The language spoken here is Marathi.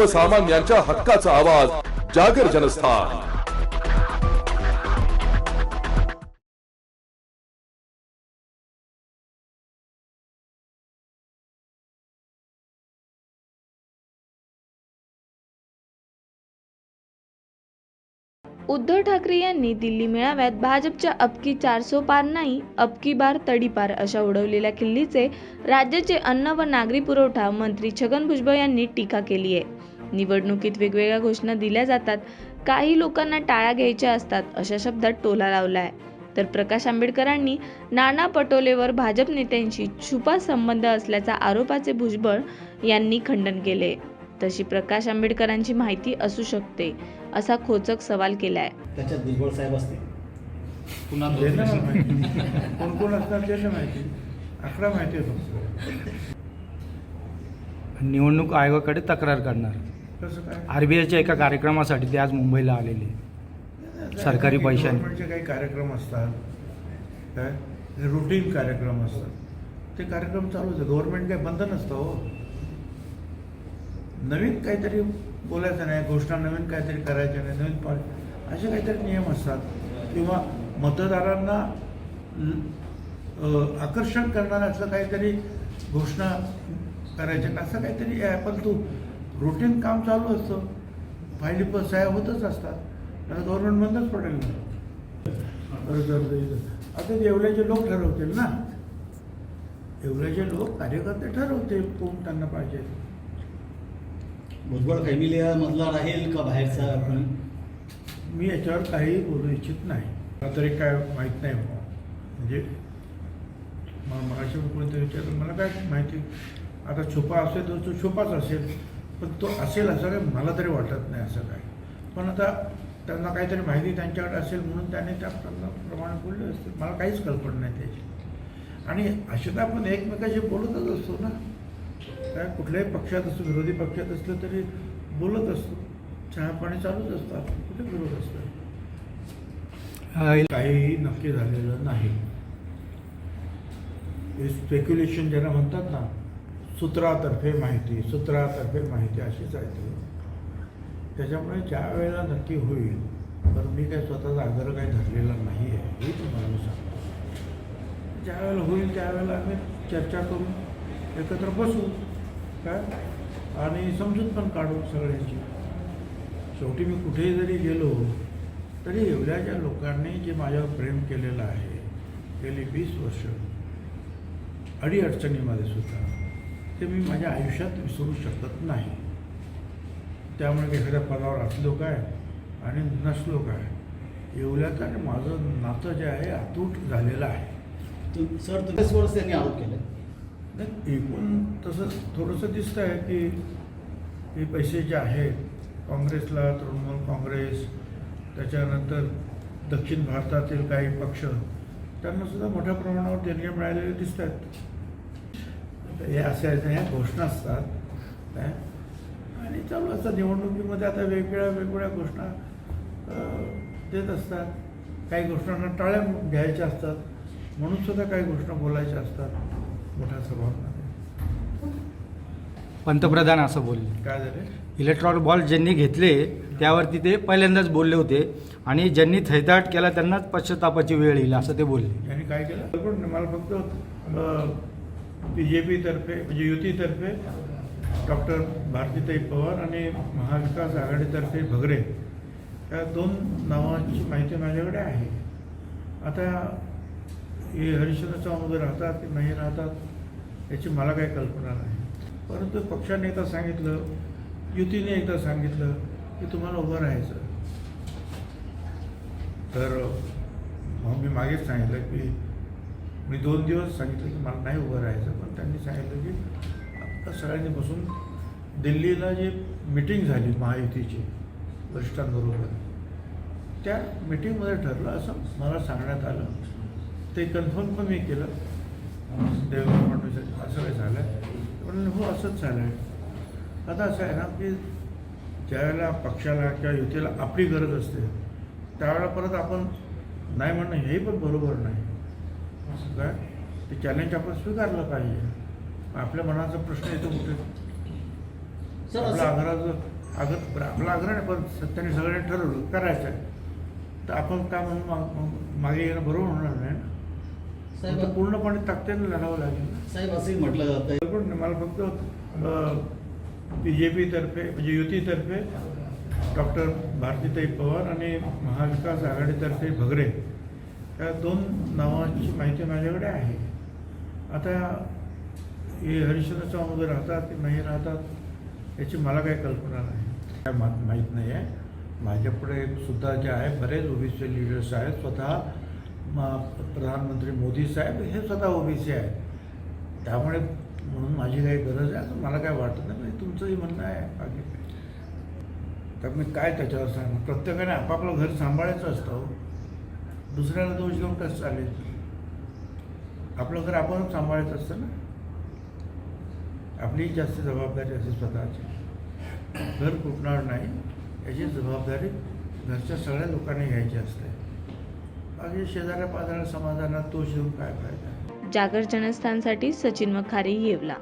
सर्वसामान्यांच्या हक्काचा आवाज जागर जनस्थान. उद्धव ठाकरे यांनी दिल्ली मेळाव्यात भाजपच्या अबकी चारसो पार नाही अबकी बार तडीपार अशा उडवलेल्या किल्लीचे राज्याचे अन्न व नागरी पुरवठा मंत्री छगन भुजबळ यांनी टीका केली आहे. निवडणुकीत वेगवेगळ्या घोषणा दिल्या जातात. काही लोकांना टाळ्या घ्यायच्या असतात अशा शब्दात टोला लावला आहे तर प्रकाश आंबेडकरांनी नाना पटोलेवर भाजप नेत्यांशी छुपा संबंध असल्याचा आरोपाचे भुजबळ यांनी खंडन केले. तशी प्रकाश आंबेडकरांची माहिती असू शकते असा खोचक सवाल केलाय. त्याच्यात भुजबळ साहेब असते पुन्हा ते ना मला माहिती. कोण कोण असणार ते नाही माहिती. अकरा माहिती आहे फक्त निवडणूक आयोगाकडे तक्रार करणार. कसं काय? आरबीआयच्या एका कार्यक्रमासाठी ते आज मुंबईला आलेले. सरकारी पैशाने. गव्हर्नमेंटचे काही कार्यक्रम असतात काय? रुटीन कार्यक्रम असतात. ते कार्यक्रम चालूच आहे गव्हर्नमेंट काही बंद नसतं हो. नवीन काहीतरी बोलायचं नाही घोषणा नवीन काहीतरी करायच्या नाही नवीन पा असे काहीतरी नियम असतात. किंवा मतदारांना आकर्षण करणाऱ्या असं काहीतरी घोषणा करायच्या का असं काहीतरी आहे पण तू रुटीन काम चालू असतं. फायली प सह्या होतच असतात. आता गव्हर्नमेंट बंदच पडेल ना. आता येवल्याचे लोक ठरवतील ना. येवल्याचे लोक कार्यकर्ते ठरवतील कोण त्यांना पाहिजे. भुजबळ फॅमिली मधला राहील का बाहेरचा कोणी? मी याच्यावर काही बोलू इच्छित नाही. मला तरी काय माहीत नाही. म्हणजे मला मगाशी कोणतं विचारलं मला काय माहिती? आता छुपा असेल तर तो छुपाच असेल. पण तो असेल असं काय मला तरी वाटत नाही असं काय पण आता त्यांना काहीतरी माहिती त्यांच्याकडे असेल म्हणून त्याने त्या प्रमाणे बोलले असतील. मला काहीच कल्पना नाही त्याची. आणि असे तर आपण एकमेकाशी बोलतच असतो ना. काय कुठल्याही पक्षात असतो विरोधी पक्षात असलं तरी बोलत असतो. चहा पाणी चालूच असतं. आपण कुठे बोलत असतो? काहीही नक्की झालेलं नाही. स्पेक्युलेशन ज्याला म्हणतात ना सूत्रातर्फे माहिती सूत्रातर्फे माहिती अशीच आहे त्याच्यामुळे ज्या वेळेला नक्की होईल तर मी काही स्वतःचा आग्रह काही धरलेला नाही आहे हे तुम्हाला मी सांगतो. ज्या वेळेला होईल त्यावेळेला आम्ही चर्चा करून एकत्र बसू काय? आणि समजूत पण काढू सगळ्यांची. शेवटी मी कुठेही जरी गेलो तरी एवढ्याच्या लोकांनी जे माझ्यावर प्रेम केलेलं आहे गेली वीस वर्ष अडीअडचणीमध्ये सुद्धा ते मी माझ्या आयुष्यात विसरू शकत नाही. त्यामुळे एखाद्या पदावर असलो काय आणि नसलो काय एवढ्यात आणि माझं नातं जे आहे अतूट झालेलं आहे. तुम- सर तुम्ही वर्ष त्यांनी आरोप केले. नाही एकूण तसं थोडंसं दिसतं आहे की हे पैसे जे आहेत काँग्रेसला तृणमूल काँग्रेस त्याच्यानंतर दक्षिण भारतातील काही पक्ष त्यांना सुद्धा मोठ्या प्रमाणावर देणगे मिळालेले दिसत आहेत. हे असे आहेत ह्या घोषणा असतात आणि चालू असतात. निवडणुकीमध्ये आता वेगवेगळ्या वेगवेगळ्या घोषणा देत असतात. काही घोषणांना टाळ्या घ्यायच्या असतात. म्हणून सुद्धा काही घोषणा बोलायच्या असतात मोठ्या सभामध्ये. पंतप्रधान असं बोलले. काय झाले? इलेक्ट्रॉनिक बॉल ज्यांनी घेतले त्यावरती ते पहिल्यांदाच बोलले होते. आणि ज्यांनी थैताट केला त्यांनाच पश्चातापाची वेळ येईल असं ते बोलले. यांनी काय केलं? मला फक्त बी जे पीतर्फे म्हणजे युतीतर्फे डॉक्टर भारतीताई पवार आणि महाविकास आघाडीतर्फे भगरे. या दोन नावांची माहिती माझ्याकडे आहे. आता हे हरिश्चंद्र चव्हाण राहतात की नाही राहतात याची मला काही कल्पना नाही. परंतु पक्षाने एकदा सांगितलं युतीने एकदा सांगितलं की तुम्हाला उभं राहायचं. तर मी मागेच सांगितलं की मी दोन दिवस सांगितलं की मला नाही उभं राहायचं. पण त्यांनी सांगितलं की आता सगळ्यांनी बसून दिल्लीला जी मिटिंग झाली महायुतीची वरिष्ठांबरोबर त्या मिटिंगमध्ये ठरलं असं मला सांगण्यात आलं. ते कन्फर्म पण मी केलं. देवेंद्र फडणवीस असं काही झालं आहे पण हो असंच झालं आहे आता असं आहे ना की ज्यावेळेला पक्षाला किंवा युतीला आपली गरज असते त्यावेळेला परत आपण नाही म्हणणं हेही पण बरोबर नाही. काय ते चॅलेंज आपण स्वीकारलं पाहिजे. आपल्या मनाचा प्रश्न येतो कुठे? आपला आग्रहाचं आग्रह आपला आग्रह नाही पण त्यांनी सगळ्यांनी ठरवलं करायचं आहे तर आपण का म्हणून माग- येणं बरोबर होणार नाही ना? साहेब पूर्णपणे ताकदीने लढावं लागेल साहेब असंही म्हटलं जातं पण नाही, मला फक्त बी जे पीतर्फे म्हणजे युतीतर्फे डॉक्टर भारतीताई पवार आणि महाविकास आघाडीतर्फे भगरे या दोन नावांची माहिती माझ्याकडे आहे. आता हे हरिश्चंद्र चव्हाण राहतात की नाही राहतात याची मला काही कल्पना नाही. काय मा माहीत नाही आहे माझ्यापुढे सुद्धा जे आहे बरेच ओबीसी लिडर्स आहेत स्वतः प्रधानमंत्री मोदी साहेब हे स्वतः ओबीसी आहेत. त्यामुळे म्हणून माझी काही गरज आहे मला काय वाटत नाही म्हणजे तुमचंही म्हणणं आहे बाकी तर मी काय त्याच्यावर सांग प्रत्येकाने आपापलं घर सांभाळायचं असतं हो. दुसऱ्याला दोष देऊन कसं चालेल? आपलं घर आपणच सांभाळायचं असतं ना? आपली जास्त जबाबदारी असते स्वतःची. घर फुटणार नाही याची जबाबदारी घरच्या सगळ्या लोकांनी घ्यायची असते. बाकी शेजाऱ्या पाजाऱ्या समाजाला दोष देऊन काय फायदा? जागर जनस्थानसाठी सचिन मखारी येवला.